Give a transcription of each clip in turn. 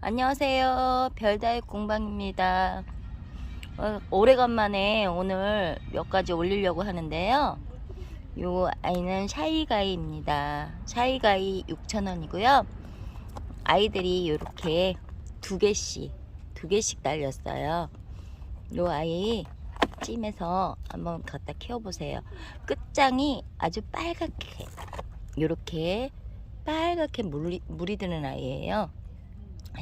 안녕하세요. 별다의 공방입니다. 어, 오래간만에 오늘 몇 가지 올리려고 하는데요. 요 아이는 샤이가이입니다. 샤이가이 6,000원이고요. 아이들이 이렇게 두 개씩, 두 개씩 달렸어요. 요 아이 찜해서 한번 갖다 키워보세요. 끝장이 아주 빨갛게, 요렇게 빨갛게 물이, 물이 드는 아이예요.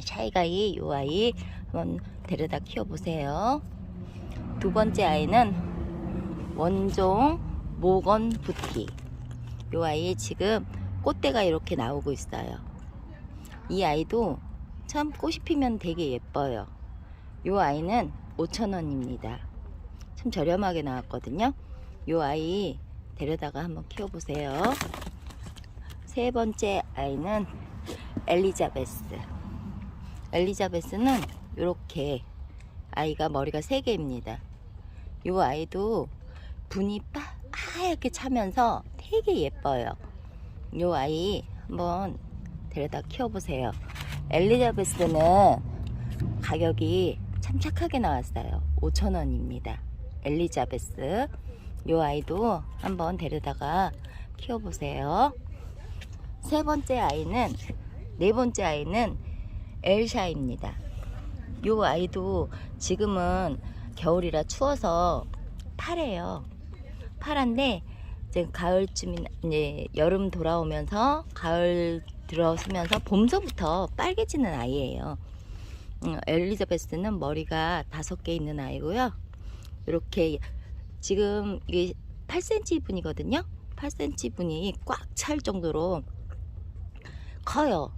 샤이가이 요 아이 한번 데려다 키워보세요. 두 번째 아이는 원종 모건 부티. 요 아이 지금 꽃대가 이렇게 나오고 있어요. 이 아이도 참 꽃이 피면 되게 예뻐요. 요 아이는 5,000원입니다. 참 저렴하게 나왔거든요. 요 아이 데려다가 한번 키워보세요. 세 번째 아이는 엘리자베스. 엘리자베스는 이렇게 아이가 머리가 세 개입니다. 이 아이도 분이 빠, 하얗게 차면서 되게 예뻐요. 이 아이 한번 데려다 키워보세요. 엘리자베스는 가격이 참 착하게 나왔어요. 5,000원입니다. 엘리자베스. 이 아이도 한번 데려다가 키워보세요. 세 번째 아이는, 네 번째 아이는 엘샤입니다. 요 아이도 지금은 겨울이라 추워서 파래요. 파란데 이제 가을쯤이나 이제 여름 돌아오면서 가을 들어서면서 봄서부터 빨개지는 아이예요. 음, 엘리자베스는 머리가 다섯 개 있는 아이고요. 이렇게 지금 이게 8cm 분이거든요. 8cm 분이 꽉 찰 정도로 커요.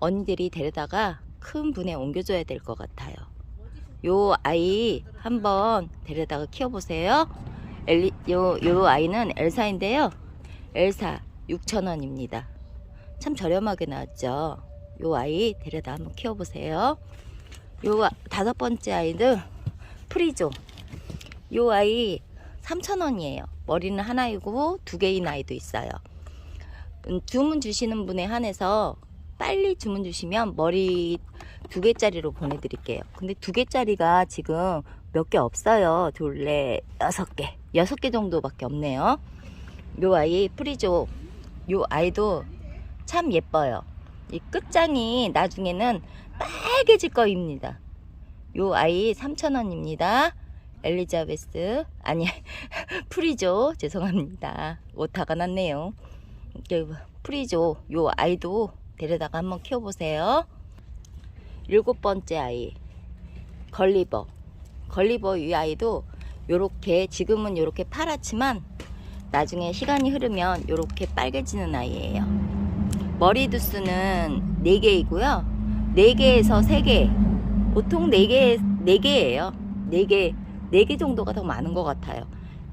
언니들이 데려다가 큰 분에 옮겨줘야 될 것 같아요. 요 아이 한번 데려다가 키워보세요. 엘리, 요, 요 아이는 엘사인데요. 엘사 6,000원입니다. 참 저렴하게 나왔죠. 요 아이 데려다 한번 키워보세요. 요 아- 다섯 번째 아이는 프리조. 요 아이 3,000원이에요. 머리는 하나이고 두 개인 아이도 있어요. 음, 주문 주시는 분에 한해서 빨리 주문 주시면 머리 두 개짜리로 보내드릴게요. 근데 두 개짜리가 지금 몇 개 없어요. 둘, 넷, 여섯 개. 여섯 개 정도밖에 없네요. 요 아이 프리조. 요 아이도 참 예뻐요. 이 끝장이 나중에는 빨개질 거입니다. 요 아이 3,000원입니다. 엘리자베스, 아니, 프리조. 죄송합니다. 오타가 났네요. 프리조. 요 아이도 데려다가 한번 키워보세요. 일곱 번째 아이 걸리버. 걸리버 이 아이도 요렇게 지금은 요렇게 파랗지만 나중에 시간이 흐르면 요렇게 빨개지는 아이예요. 머리 두수는 4개이고요. 4개에서 3개. 보통 4개, 4개예요. 4개, 4개 정도가 더 많은 것 같아요.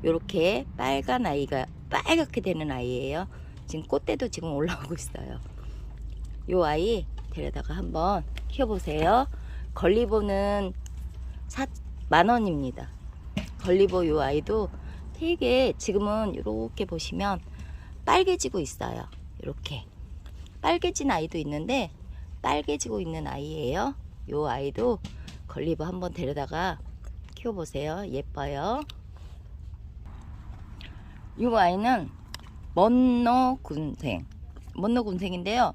요렇게 빨간 아이가 빨갛게 되는 아이예요. 지금 꽃대도 지금 올라오고 있어요 요 아이 데려다가 한번 키워보세요. 걸리보는 사, 만 원입니다. 걸리보 요 아이도 되게 지금은 이렇게 보시면 빨개지고 있어요. 이렇게 빨개진 아이도 있는데 빨개지고 있는 아이예요. 요 아이도 걸리보 한번 데려다가 키워보세요. 예뻐요. 요 아이는 먼너 군생 먼너 군생인데요.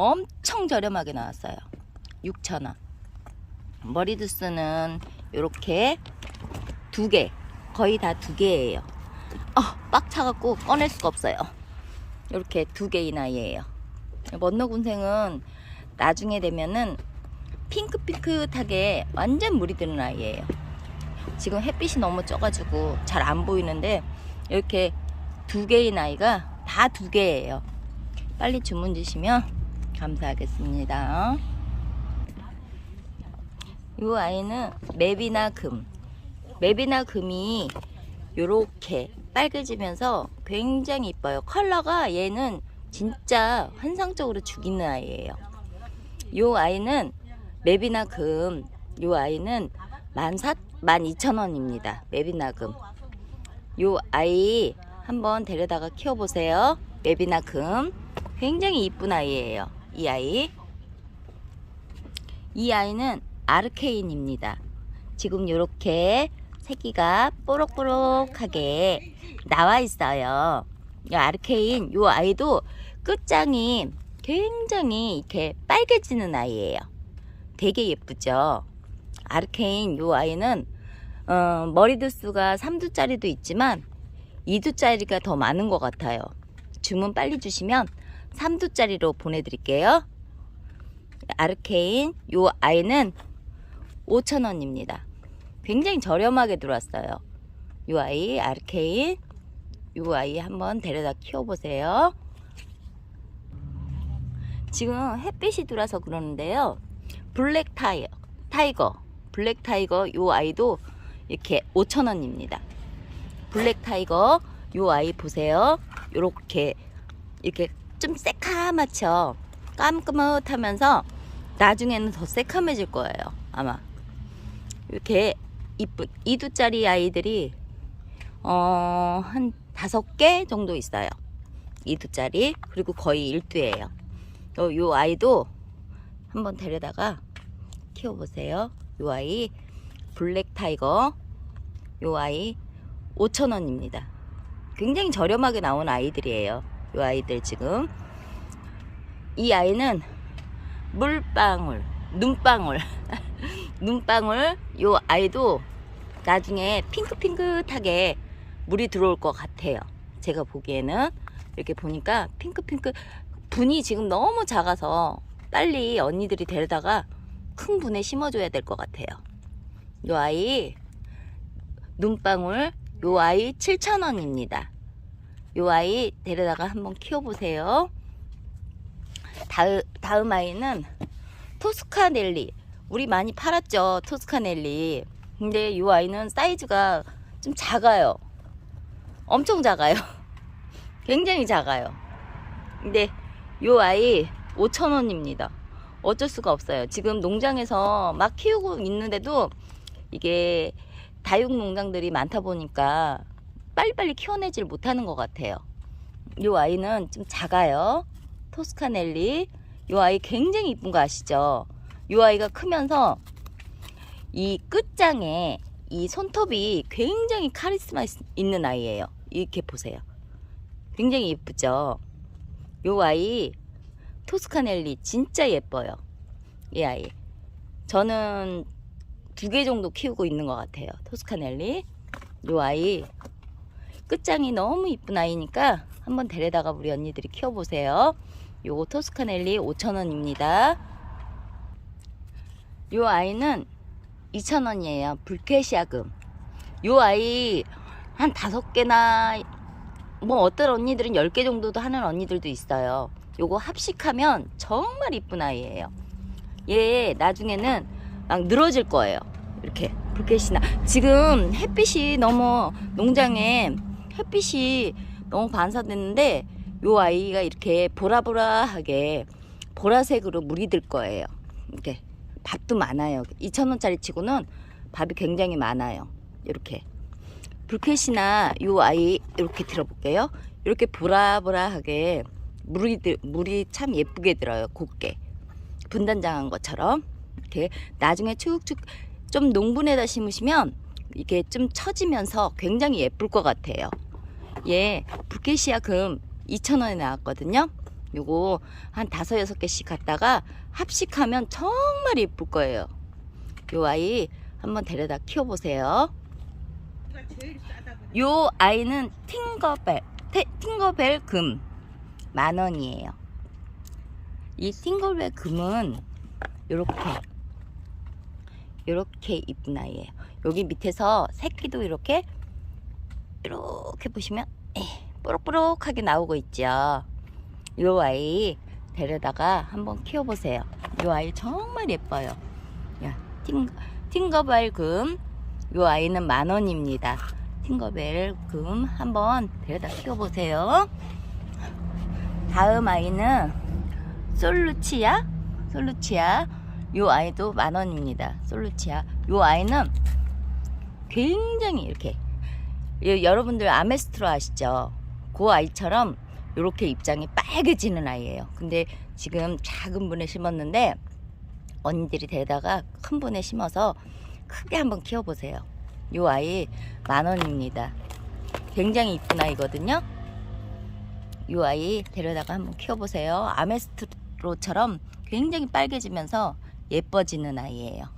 엄청 저렴하게 나왔어요. 6,000원. 머리두스는 이렇게 두 개, 거의 다 두 개예요. 아, 빡 차갖고 꺼낼 수가 없어요. 이렇게 두 개인 아이예요. 먼너군생은 나중에 되면은 핑크핑크하게 완전 물이 드는 아이예요. 지금 햇빛이 너무 쪄가지고 잘 안 보이는데 이렇게 두 개인 아이가 다 두 개예요. 빨리 주문 주시면 감사하겠습니다. 이 아이는 맵이나 금. 맵이나 금이 요렇게 빨개지면서 굉장히 이뻐요. 컬러가 얘는 진짜 환상적으로 죽이는 아이예요. 이 아이는 맵이나 금. 이 아이는 만사, 만 이천 원입니다. 맵이나 금. 이 아이 한번 데려다가 키워보세요. 맵이나 금. 굉장히 이쁜 아이예요. 이 아이. 이 아이는 아르케인입니다. 지금 이렇게 새끼가 뽀록뽀록하게 나와 있어요. 이 아르케인 이 아이도 끝장이 굉장히 이렇게 빨개지는 아이예요. 되게 예쁘죠. 아르케인 이 아이는 어, 머리두 수가 3두짜리도 있지만 2두짜리가 더 많은 것 같아요. 주문 빨리 주시면 3두짜리로 보내드릴게요. 아르케인 요 아이는 5,000원입니다. 굉장히 저렴하게 들어왔어요. 요 아이 아르케인 요 아이 한번 데려다 키워보세요. 지금 햇빛이 들어와서 그러는데요. 블랙 타이어, 타이거, 블랙 타이거 요 아이도 이렇게 5,000원입니다. 블랙 타이거 요 아이 보세요. 요렇게 이렇게 좀 새카맣죠. 까뭇까뭇하면서 나중에는 더 새카매질 거예요. 아마 이렇게 이쁜 이두짜리 아이들이 어, 한 다섯 개 정도 있어요. 이두짜리 그리고 거의 일두예요. 요, 요 아이도 한번 데려다가 키워보세요. 요 아이 블랙 타이거 요 아이 5,000원입니다. 굉장히 저렴하게 나온 아이들이에요. 요 아이들 지금 이 아이는 물방울, 눈방울, 눈방울 요 아이도 나중에 핑크핑크하게 물이 들어올 것 같아요. 제가 보기에는 이렇게 보니까 핑크핑크 분이 지금 너무 작아서 빨리 언니들이 데려다가 큰 분에 심어줘야 될 것 같아요. 요 아이 눈방울 요 아이 7,000원입니다. 요 아이 데려다가 한번 키워보세요. 다음, 다음 아이는 토스카넬리. 우리 많이 팔았죠, 토스카넬리. 근데 이 아이는 사이즈가 좀 작아요. 엄청 작아요. 굉장히 작아요. 근데 이 아이 5,000원입니다. 어쩔 수가 없어요. 지금 농장에서 막 키우고 있는데도 이게 다육 농장들이 많다 보니까 빨리빨리 키워내질 못하는 것 같아요. 이 아이는 좀 작아요. 토스카넬리. 이 아이 굉장히 이쁜 거 아시죠? 이 아이가 크면서 이 끝장에 이 손톱이 굉장히 카리스마 있- 있는 아이예요. 이렇게 보세요. 굉장히 예쁘죠? 이 아이 토스카넬리 진짜 예뻐요. 이 아이. 저는 두 개 정도 키우고 있는 것 같아요. 토스카넬리. 이 아이 끝장이 너무 이쁜 아이니까 한번 데려다가 우리 언니들이 키워보세요. 요거 토스카넬리 5,000원입니다. 요 아이는 2,000원이에요. 불쾌시아금. 요 아이 한 다섯 개나 뭐 어떤 언니들은 10개 정도도 하는 언니들도 있어요. 요거 합식하면 정말 이쁜 아이예요. 얘 나중에는 막 늘어질 거예요. 이렇게 불쾌시나 지금 햇빛이 너무 농장에 햇빛이 너무 반사됐는데 요 아이가 이렇게 보라보라하게 보라색으로 물이 들 거예요. 이렇게 밥도 많아요. 2,000원짜리 치고는 밥이 굉장히 많아요. 이렇게 불쾌시나 요 아이 이렇게 들어볼게요. 이렇게 보라보라하게 물이 들- 물이 참 예쁘게 들어요. 곱게 분단장한 것처럼 이렇게 나중에 축축 좀 농분에다 심으시면 이게 좀 처지면서 굉장히 예쁠 것 같아요. 얘 불케시아 금 2,000원에 나왔거든요. 요거 한 다섯 여섯 개씩 갖다가 합식하면 정말 예쁠 거예요. 요 아이 한번 데려다 키워보세요. 요 아이는 팅거벨, 테- 팅거벨 금 만 원이에요. 이 팅거벨 금은 요렇게 요렇게 이쁜 아이예요. 여기 밑에서 새끼도 이렇게 이렇게 보시면 에이, 뽀록뽀록하게 나오고 있죠. 요 아이 데려다가 한번 키워보세요. 요 아이 정말 예뻐요. 야, 팅, 팅거벨 금. 요 아이는 만 원입니다. 팅거벨 금 한번 데려다 키워보세요. 다음 아이는 솔루치아. 솔루치아. 요 아이도 만 원입니다. 솔루치아. 요 아이는 굉장히 이렇게 예, 여러분들 아메스트로 아시죠? 그 아이처럼 이렇게 입장이 빨개지는 아이예요. 근데 지금 작은 분에 심었는데 언니들이 데려다가 큰 분에 심어서 크게 한번 키워보세요. 요 아이 만 원입니다. 굉장히 이쁜 아이거든요. 요 아이 데려다가 한번 키워보세요. 아메스트로처럼 굉장히 빨개지면서 예뻐지는 아이예요.